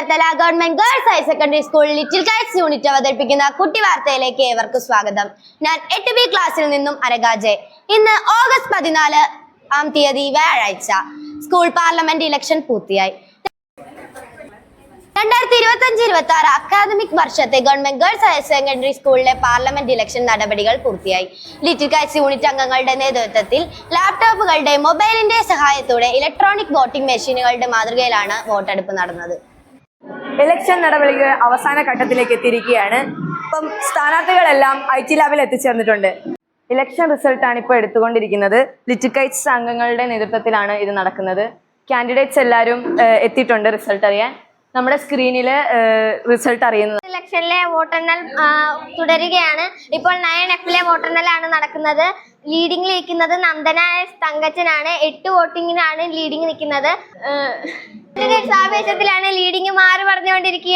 Cherthala government girls higher secondary school little kites unit അവതരിപ്പിക്കുന്ന കുട്ടി വാർത്തയിലേക്ക് ഏവർക്കും സ്വാഗതം. ഞാൻ എട്ട് ബി ക്ലാസ്സിൽ നിന്നും അരകാജെ. ഇന്ന് ഓഗസ്റ്റ് പതിനാല് ആം തീയതി വ്യാഴാഴ്ച. സ്കൂൾ പാർലമെന്റ് ഇലക്ഷൻ പൂർത്തിയായി. രണ്ടായിരത്തി ഇരുപത്തി അഞ്ച് ഇരുപത്തി ആറ് അക്കാദമിക് വർഷത്തെ ഗവൺമെന്റ് ഗേൾസ് ഹയർ സെക്കൻഡറി സ്കൂളിലെ പാർലമെന്റ് ഇലക്ഷൻ നടപടികൾ പൂർത്തിയായി. ലിറ്റിൽ കൈറ്റ്സ് യൂണിറ്റ് അംഗങ്ങളുടെ നേതൃത്വത്തിൽ ലാപ്ടോപ്പുകളുടെ മൊബൈലിന്റെ സഹായത്തോടെ ഇലക്ട്രോണിക് വോട്ടിംഗ് മെഷീനുകളുടെ മാതൃകയിലാണ് വോട്ടെടുപ്പ് നടന്നത്. ഇലക്ഷൻ നടപടികൾ അവസാന ഘട്ടത്തിലേക്ക് എത്തിയിരിക്കുകയാണ്. ഇപ്പം സ്ഥാനാർത്ഥികളെല്ലാം ഐ ടി ലാബിൽ എത്തിച്ചേർന്നിട്ടുണ്ട്. ഇലക്ഷൻ റിസൾട്ടാണ് ഇപ്പോൾ എടുത്തുകൊണ്ടിരിക്കുന്നത്. ലിറ്റിക്കൈറ്റ്സ് അംഗങ്ങളുടെ നേതൃത്വത്തിലാണ് ഇത് നടക്കുന്നത്. കാൻഡിഡേറ്റ്സ് എല്ലാവരും എത്തിയിട്ടുണ്ട് റിസൾട്ട് അറിയാൻ. നമ്മുടെ സ്ക്രീനിൽ റിസൾട്ട് അറിയുന്നത്. ഇലക്ഷനിലെ വോട്ടെണ്ണൽ തുടരുകയാണ്. ഇപ്പോൾ നയൻ എഫിലെ വോട്ടെണ്ണലാണ് നടക്കുന്നത്. ലീഡിംഗിൽ നിൽക്കുന്നത് നന്ദന എസ് തങ്കച്ചനാണ്. എട്ട് വോട്ടിങ്ങിനാണ് ലീഡിംഗ് നിൽക്കുന്നത്. ആവേശത്തിലാണ് ലീഡിംഗ് മാറി പറഞ്ഞുകൊണ്ടിരിക്കുക